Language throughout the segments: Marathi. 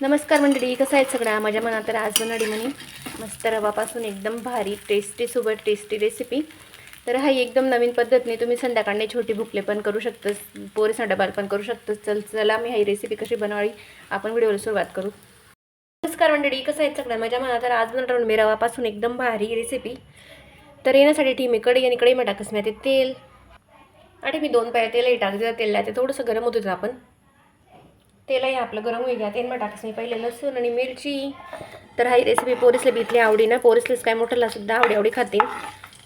नमस्कार मंडळी कसं आहेत सगळ्या? माझ्या मनात तर आज बनाडी म्हणे मस्त रवापासून एकदम भारी टेस्टीसोबत टेस्टी रेसिपी तर हा एकदम नवीन पद्धतीने तुम्ही संध्याकाळने छोटी भुकले पण करू शकतस पोरेसा डबाल पण करू शकतस चल चला मी ही रेसिपी कशी बनवावी आपण व्हिडिओला सुरुवात करू. नमस्कार मंडळी कसं आहेत सगळ्या? माझ्या मनात तर आज बनवणार मी रवापासून एकदम भारी रेसिपी तर येण्यासाठी ठीक मी कढई आणि कढई टाकस मी ते तेल. आणि मी दोन पाय तेलही टाकते तेल ते थोडंसं गरम होत होतं आपण. तेलही आपलं गरम होईल घ्या तेलमा टाकायचं मी पहिले लसूण आणि मिरची. तर हा रेसिपी पोरीसला बितली आवडी ना पोरीसलीच काय मोठ्याला सुद्धा आवडी आवडी खातील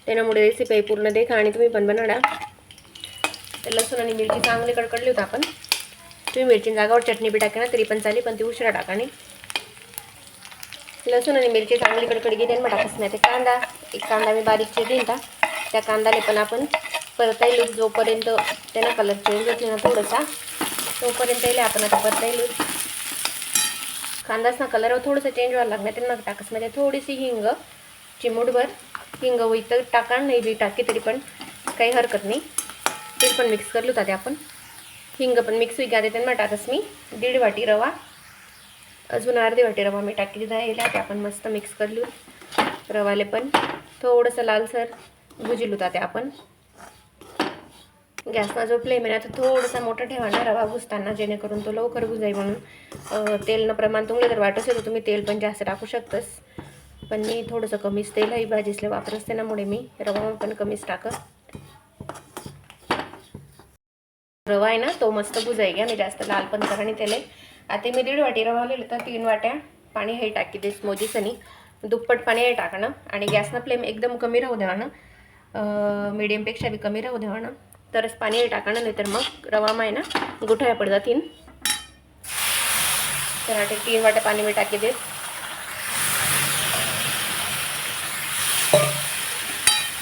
त्याच्यामुळे रेसिपी पूर्ण देखा आणि तुम्ही पण बनवणार तर लसूण आणि मिरची चांगली कडकडली होतं आपण. तुम्ही मिरची जागावर चटणी बी टाका ना तरी पण चालेल पण ती उशिरा टाका नाही. लसूण आणि मिरची चांगली कडकड घेते मग टाकत नाही ते कांदा. एक कांदा मी बारीक चिरलीन का त्या कांद्याने पण आपण परतायलो जोपर्यंत त्यांना कलर चेंज होत ना थोडासा. तोपर्यंत येईल आपण आता परतायलो कांदासना कलर थोडंसं चेंज व्हायला लागणार त्यांना टाकस म्हणजे थोडीशी हिंग चिमूटभर हिंग होई तर टाका नाही बी टाकी तरी पण काही हरकत नाही. ते पण मिक्स करलो होता ते आपण. हिंग पण मिक्स होई घ्या त्यांना टाकस मी. दीड वाटी रवा. अजून अर्धी वाटी रवा मी टाकली जायला ते आपण मस्त मिक्स करलो रवाले पण थोडंसं लालसर भुजिल होता ते आपण. गॅसचा जो फ्लेम आहे ना तो थोडासा मोठा ठेवा ना रवा भुजताना जेणेकरून तो लवकर भुजाई म्हणून. तेलनं प्रमाण तुम्हाला जर वाटत असेल तर तुम्ही तेल पण जास्त टाकू शकतस. पण मी थोडंसं कमीच तेल ही भाजीसले ना मुळे मी रवा पण कमीच टाकत. रवा आहे ना तो मस्त भुजाई घ्या मी जास्त लाल पण करा आणि त्याला. आता मी दीड वाटी रवा लिहिलं तर तीन वाट्या पाणी हे टाकी देस मोजीसनी दुप्पट पाणी हे टाकणं आणि गॅसनं फ्लेम एकदम कमी राहू द्यावा ना मिडियमपेक्षा बी कमी राहू द्यावा ना तरच पाणी टाकणं नाही तर मग रवा आहे ना गुठळ्या पडतात तीन. तर आता तीन वाट्या पाणी मी टाकी देत.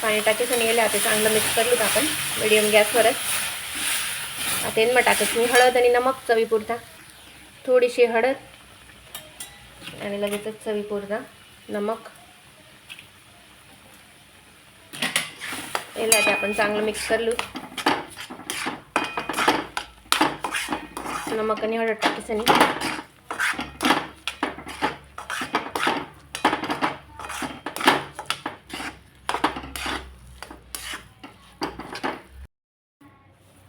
पाणी टाकीचं गेले आता चांगलं मिक्स करलो आपण मिडियम गॅसवरच. आता मग टाकायचं मी हळद आणि नमक चवीपुरता. थोडीशी हळद आणि लगेचच चवीपुरता नमक. याला ते आपण चांगलं मिक्स करलो नमक आणि हळद टाकायचं नाही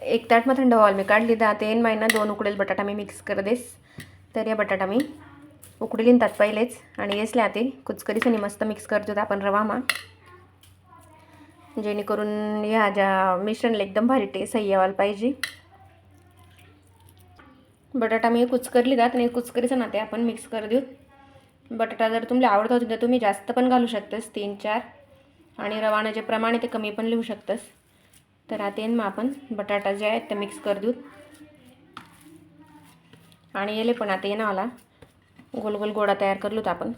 एक ताट मग थंड व्हाल मी काढली दहा ते महिना दोन उकडेल बटाटा मी मिक्स कर देस. तर या बटाटा मी उकडीलीन तात पहिलेच. आणि येसले आते कुचकरीसनी मस्त मिक्स करतो आपण रवामा. जेणेकरून ह्या ज्या मिश्रणला एकदम भारी टेस्ट यावायला पाहिजे. बटाटा मी कुचकरली जात आणि कुचकरीचं ना ते आपण मिक्स कर देऊ. बटाटा जर तुम्हाला आवडत होती तर तुम्ही जास्त पण घालू शकतस तीन चार आणि रवानं जे प्रमाण आहे ते कमी पण लिहू शकतस. तर आता मग आपण बटाटा जे आहेत ते मिक्स कर देऊ. आणि येले पण आता येणं मला गोल गोल गोळा तयार करलो आपण.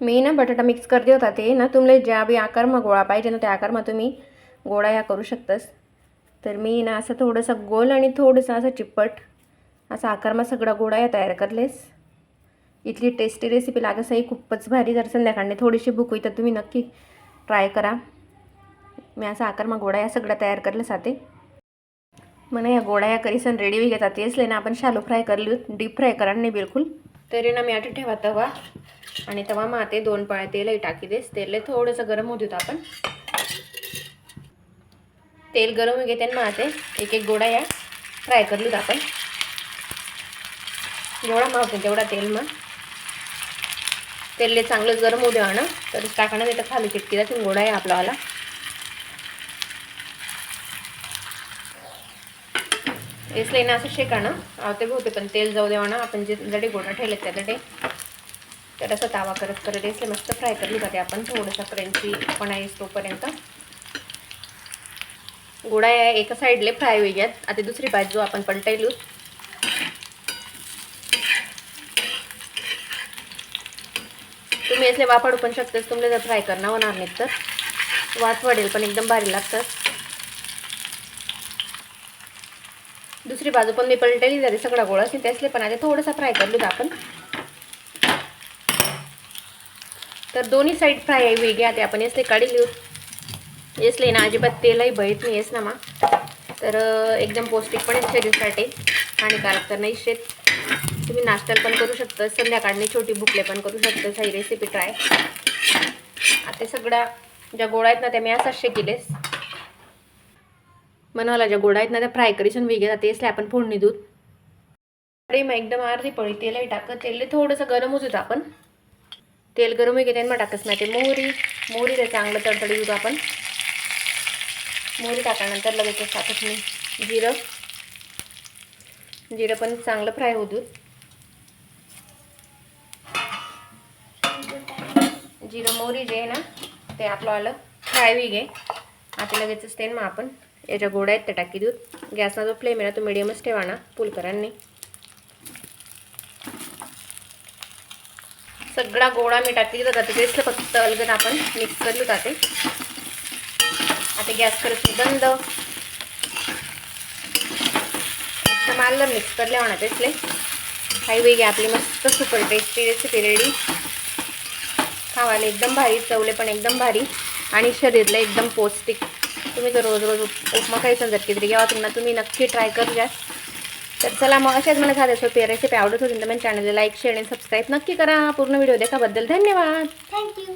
मी ना बटाटा मिक्स करते होता ते ना तुम्हाला ज्या बी आकार मग गोळा पाहिजे ना त्या आकार मग तुम्ही गोळा या करू शकतस. तर मी ना असं थोडंसं गोल आणि थोडंसं असं चिप्पट असा आकारमा सगळा गोळा या तयार करलेस. इथली टेस्टी रेसिपी लागसही खूपच भारी जर संध्याकाळने थोडीशी भूक होई तर तुम्ही नक्की ट्राय करा. मी असा आकारमा गोळा या सगळं तयार करलं साते मग या गोळा या करीसन रेडी बी घेतात तेच ना आपण शालो फ्राय करली डीप फ्राय करा नाही बिलकुल. तरी ना मी आठ ठेवा तवा. आणि तवा मग आते दोन पाळ्या तेलही टाकी देस. तेल थोडंसं गरम होत होतं आपण. तेल गरम घेते मग ते एक एक गोळा या फ्राय करली आपण. जेवढा मावते तेवढा तेल मग. तेल चांगलंच गरम होऊ द्यावा ना. तर टाकणं नाही तर खाली चिटकी जाते गोडा आहे आपलावाला इसलिए ना असं शेकाणं आवते होते पण तेल जाऊ देवा ना. आपण जे जडे गोडा ठेवले त्या जडे. तर असं तावा करत करत इसले मस्त फ्राय करली जाते आपण. थोडंसं क्रेंची पण आहे तोपर्यंत. गोळा या एका साईडले फ्राय होईयात. आता दुसरी बाजू आपण पलटायलू तुम्ही असले वापरू पण शकतेस तुम्हाला जर फ्राय करणं होणार नाही तर. वास वाढेल पण एकदम भारी लागतात. दुसरी बाजू पण मी पलटली जाते सगळा गोळा असेल त्यासले पण आता थोडासा फ्राय करलो आपण. तर दोन्ही साईड फ्राय वेगळे आता आपण यसले काढी लिहू यसले ना अजिबात तेलही बळीत नाही येस ना मा. तर एकदम पौष्टिक पण शरीरसाठी हानिकारक तर नाही शेत तुम्ही नाश्त्याला पण करू शकता संध्याकाळने छोटी भुकले पण करू शकता ही रेसिपी ट्राय आता सगळ्या ज्या गोळ्या आहेत ना त्या मी असाच शेकिलेस बनवला ज्या गोळ्या आहेत ना त्या फ्राय करीसून वेगळे जाते असले आपण फोडणी दूध. अरे मग एकदम अर्धी पळी तेलही टाकत तेल थोडंसं गरम होत आपण. तेल गरम होई त्यांना टाकत नाही ते मोहरी मोहरी चांगलं तडतडी दूध आपण. मोहरी टाकल्यानंतर लगेच टाकत मी जिरं जिरं पण चांगलं फ्राय होऊ दूध जिरं मोहरी जे आहे ना ते आपलं आलं फ्राय बी घे आता लगेचच ते मग आपण याच्या गोड्या आहेत त्या टाकी दूध गॅसचा जो फ्लेम आहे ना तो मिडियमच ठेवा ना फुलकरांनी सगळा गोळा मी टाकली जाते. ते तेच फक्त अलगद आपण मिक्स करलो जाते आता गॅस करत मी बंद. मारलं मिक्स करले म्हणा तेचले काही वेगळी आपली मस्त सुपर टेस्टी रेसिपी रेडी खावायला एकदम भारी चवले पण एकदम भारी. आणि शरीरला एकदम पौष्टिक. तुम्ही जर रोज रोज उपमा काही जर किती घ्यावा तुम्हाला तुम्ही नक्की ट्राय करू द्या. तर चला मग अशाच मला साध्या सोपी रेसिपी आवडत होती तर माझ्या चॅनलला लाईक शेअर आणि सबस्क्राईब नक्की करा. पूर्ण व्हिडिओ देखाबद्दल धन्यवाद. थँक्यू